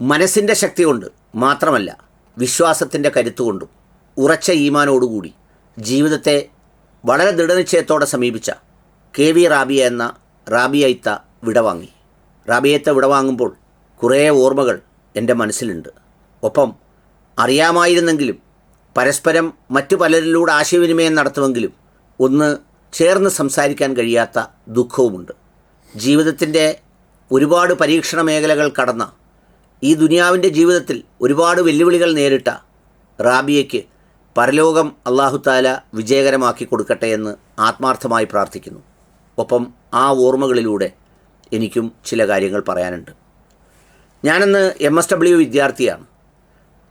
മനസ്സിന്റെ ശക്തി കൊണ്ട് മാത്രമല്ല വിശ്വാസത്തിന്റെ കരുത്തുകൊണ്ടും ഉറച്ച ഈമാനോടുകൂടി ജീവിതത്തെ വളരെ ദൃഢനിശ്ചയത്തോടെ സമീപിച്ച കെ വി റാബിയ എന്ന റാബിയയിത്ത വിടവാങ്ങി. റാബിയത്തെ വിടവാങ്ങുമ്പോൾ കുറേ ഓർമ്മകൾ എന്റെ മനസ്സിലുണ്ട്. ഒപ്പം അറിയാമായിരുന്നെങ്കിലും പരസ്പരം മറ്റു പലരിലൂടെ ആശയവിനിമയം നടത്തുമെങ്കിലും ഒന്ന് ചേർന്ന് സംസാരിക്കാൻ കഴിയാത്ത ദുഃഖവുമുണ്ട്. ജീവിതത്തിന്റെ ഒരുപാട് പരീക്ഷണ മേഖലകൾ കടന്ന ഈ ദുനിയാവിന്റെ ജീവിതത്തിൽ ഒരുപാട് വെല്ലുവിളികൾ നേരിട്ട റാബിയയ്ക്ക് പരലോകം അള്ളാഹുത്താല വിജയകരമാക്കി കൊടുക്കട്ടെ എന്ന് ആത്മാർത്ഥമായി പ്രാർത്ഥിക്കുന്നു. ഒപ്പം ആ ഓർമ്മകളിലൂടെ എനിക്കും ചില കാര്യങ്ങൾ പറയാനുണ്ട്. ഞാനിന്ന് എം എസ് ഡബ്ല്യു വിദ്യാർത്ഥിയാണ്.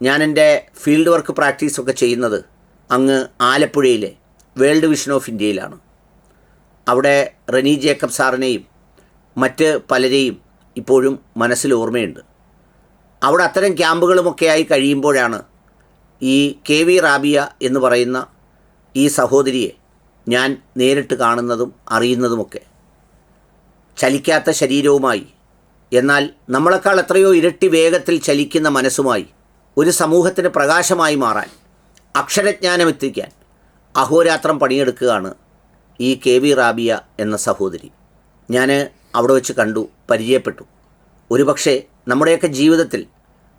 ഞാൻ എന്റെ ഫീൽഡ് വർക്ക് പ്രാക്ടീസൊക്കെ ചെയ്യുന്നത് അങ്ങ് ആലപ്പുഴയിലെ വേൾഡ് വിഷൻ ഓഫ് ഇന്ത്യയിലാണ്. അവിടെ റെനി ജേക്കബ് സാറിനെയും മറ്റ് പലരെയും ഇപ്പോഴും മനസ്സിൽ ഓർമ്മയുണ്ട്. അവിടെ അത്തരം ക്യാമ്പുകളുമൊക്കെയായി കഴിയുമ്പോഴാണ് ഈ കെ വി റാബിയ എന്ന് പറയുന്ന ഈ സഹോദരിയെ ഞാൻ നേരിട്ട് കാണുന്നതും അറിയുന്നതുമൊക്കെ. ചലിക്കാത്ത ശരീരവുമായി എന്നാൽ നമ്മളെക്കാൾ എത്രയോ ഇരട്ടി വേഗത്തിൽ ചലിക്കുന്ന മനസ്സുമായി ഒരു സമൂഹത്തിന് പ്രകാശമായി മാറാൻ അക്ഷരജ്ഞാനം എത്തിക്കാൻ അഹോരാത്രം പണിയെടുക്കുകയാണ് ഈ കെ വി റാബിയ എന്ന സഹോദരി. ഞാൻ അവിടെ വെച്ച് കണ്ടു പരിചയപ്പെട്ടു. ഒരുപക്ഷെ നമ്മുടെയൊക്കെ ജീവിതത്തിൽ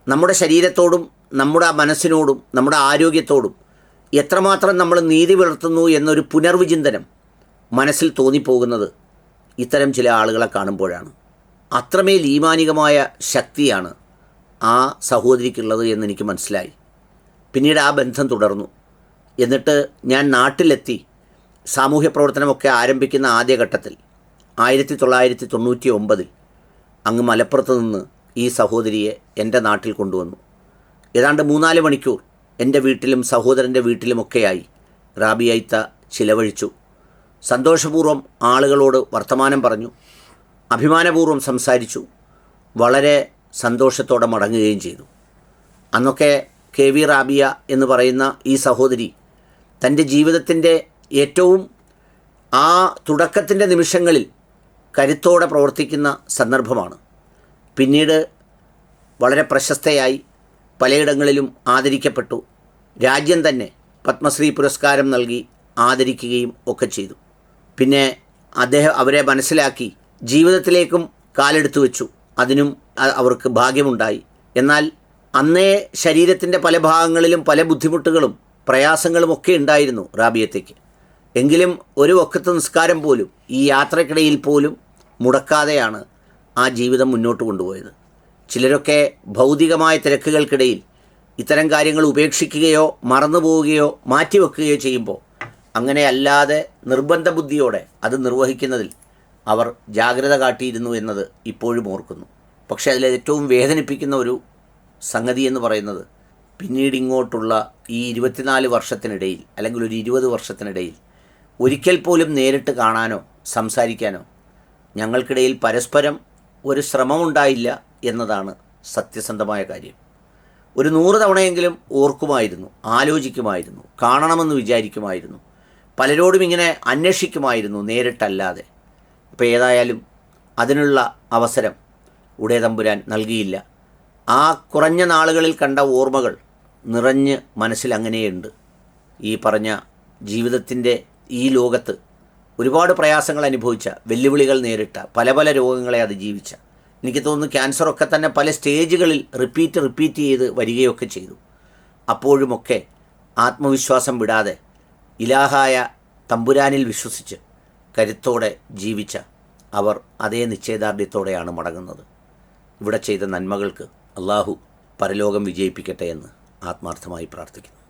നമ്മുടെ ശരീരത്തോടും നമ്മുടെ മനസ്സിനോടും നമ്മുടെ ആരോഗ്യത്തോടും എത്രമാത്രം നമ്മൾ നീതി പുലർത്തുന്നു എന്നൊരു പുനർവിചിന്തനം മനസ്സിൽ തോന്നിപ്പോകുന്നത് ഇത്തരം ചില ആളുകളെ കാണുമ്പോഴാണ്. അത്രമേൽ ഈമാനികമായ ശക്തിയാണ് ആ സഹോദരിക്കുള്ളത് എന്നെനിക്ക് മനസ്സിലായി. പിന്നീട് ആ ബന്ധം തുടർന്നു. എന്നിട്ട് ഞാൻ നാട്ടിലെത്തി സാമൂഹ്യ പ്രവർത്തനമൊക്കെ ആരംഭിക്കുന്ന ആദ്യഘട്ടത്തിൽ ആയിരത്തി തൊള്ളായിരത്തി തൊണ്ണൂറ്റി ഒമ്പതിൽ അങ്ങ് മലപ്പുറത്ത് നിന്ന് ഈ സഹോദരിയെ എന്റെ നാട്ടിൽ കൊണ്ടുവന്നു. ഏതാണ്ട് മൂന്നാൽ മണിക്കൂർ എന്റെ വീട്ടിലും സഹോദരന്റെ വീട്ടിലുമൊക്കെയായി റാബിയൈത്ത ചിലവഴിച്ചു. സന്തോഷപൂർവം ആളുകളോട് വർത്തമാനം പറഞ്ഞു. അഭിമാനപൂർവം സംസാരിച്ചു. വളരെ സന്തോഷത്തോടെ മടങ്ങുകയും ചെയ്തു. അന്നൊക്കെ കെ വി റാബിയ എന്ന് പറയുന്ന ഈ സഹോദരി തന്റെ ജീവിതത്തിന്റെ ഏറ്റവും ആ തുടക്കത്തിന്റെ നിമിഷങ്ങളിൽ കരുത്തോടെ പ്രവർത്തിക്കുന്ന സന്ദർഭമാണ്. പിന്നീട് വളരെ പ്രശസ്തയായി പലയിടങ്ങളിലും ആദരിക്കപ്പെട്ടു. രാജ്യം തന്നെ പത്മശ്രീ പുരസ്കാരം നൽകി ആദരിക്കുകയും ഒക്കെ ചെയ്തു. പിന്നെ അദ്ദേഹം അവരെ മനസ്സിലാക്കി ജീവിതത്തിലേക്കും കാലെടുത്തു വെച്ചു. അതിനും അവർക്ക് ഭാഗ്യമുണ്ടായി. എന്നാൽ അന്നേ ശരീരത്തിന്റെ പല ഭാഗങ്ങളിലും പല ബുദ്ധിമുട്ടുകളും പ്രയാസങ്ങളും ഒക്കെ ഉണ്ടായിരുന്നു റാബിയത്തേക്ക്. എങ്കിലും ഒരു വക്കത്ത് നിസ്കാരം പോലും ഈ യാത്രക്കിടയിൽ പോലും മുടക്കാതെയാണ് ആ ജീവിതം മുന്നോട്ട് കൊണ്ടുപോയത്. ചിലരൊക്കെ ഭൗതികമായ തിരക്കുകൾക്കിടയിൽ ഇത്തരം കാര്യങ്ങൾ ഉപേക്ഷിക്കുകയോ മറന്നു പോവുകയോ മാറ്റിവെക്കുകയോ ചെയ്യുമ്പോൾ അങ്ങനെ അല്ലാതെ നിർബന്ധ ബുദ്ധിയോടെ അത് നിർവഹിക്കുന്നതിൽ അവർ ജാഗ്രത കാട്ടിയിരുന്നു എന്നത് ഇപ്പോഴും ഓർക്കുന്നു. പക്ഷേ അതിൽ ഏറ്റവും വേദനിപ്പിക്കുന്ന ഒരു സംഗതി എന്ന് പറയുന്നത് പിന്നീട് ഇങ്ങോട്ടുള്ള ഈ ഇരുപത്തിനാല് വർഷത്തിനിടയിൽ അല്ലെങ്കിൽ ഒരു ഇരുപത് വർഷത്തിനിടയിൽ ഒരിക്കൽ പോലും നേരിട്ട് കാണാനോ സംസാരിക്കാനോ ഞങ്ങൾക്കിടയിൽ പരസ്പരം ഒരു ശ്രമമുണ്ടായില്ല എന്നതാണ് സത്യസന്ധമായ കാര്യം. ഒരു നൂറ് തവണയെങ്കിലും ഓർക്കുമായിരുന്നു ആലോചിക്കുമായിരുന്നു കാണണമെന്ന് വിചാരിക്കുമായിരുന്നു പലരോടും ഇങ്ങനെ അന്വേഷിക്കുമായിരുന്നു നേരിട്ടല്ലാതെ. ഇപ്പോൾ ഏതായാലും അതിനുള്ള അവസരം ഉടേ തമ്പുരാൻ നൽകിയില്ല. ആ കുറഞ്ഞ നാളുകളിൽ കണ്ട ഓർമ്മകൾ നിറഞ്ഞ് മനസ്സിൽ അങ്ങനെയുണ്ട്. ഈ പറഞ്ഞ ജീവിതത്തിന്റെ ഈ ലോകത്ത് ഒരുപാട് പ്രയാസങ്ങൾ അനുഭവിച്ച വെല്ലുവിളികൾ നേരിട്ട പല പല രോഗങ്ങളെ അതിജീവിച്ച എനിക്ക് തോന്നുന്നു ക്യാൻസറൊക്കെ തന്നെ പല സ്റ്റേജുകളിൽ റിപ്പീറ്റ് റിപ്പീറ്റ് ചെയ്ത് വരികയൊക്കെ ചെയ്തു. അപ്പോഴുമൊക്കെ ആത്മവിശ്വാസം വിടാതെ ഇലാഹായ തമ്പുരാനിൽ വിശ്വസിച്ച് കരുത്തോടെ ജീവിച്ച അവർ അതേ നിശ്ചയദാർഢ്യത്തോടെയാണ് മടങ്ങുന്നത്. ഇവിടെ ചെയ്ത നന്മകൾക്ക് അള്ളാഹു പരലോകം വിജയിപ്പിക്കട്ടെ എന്ന് ആത്മാർത്ഥമായി പ്രാർത്ഥിക്കുന്നു.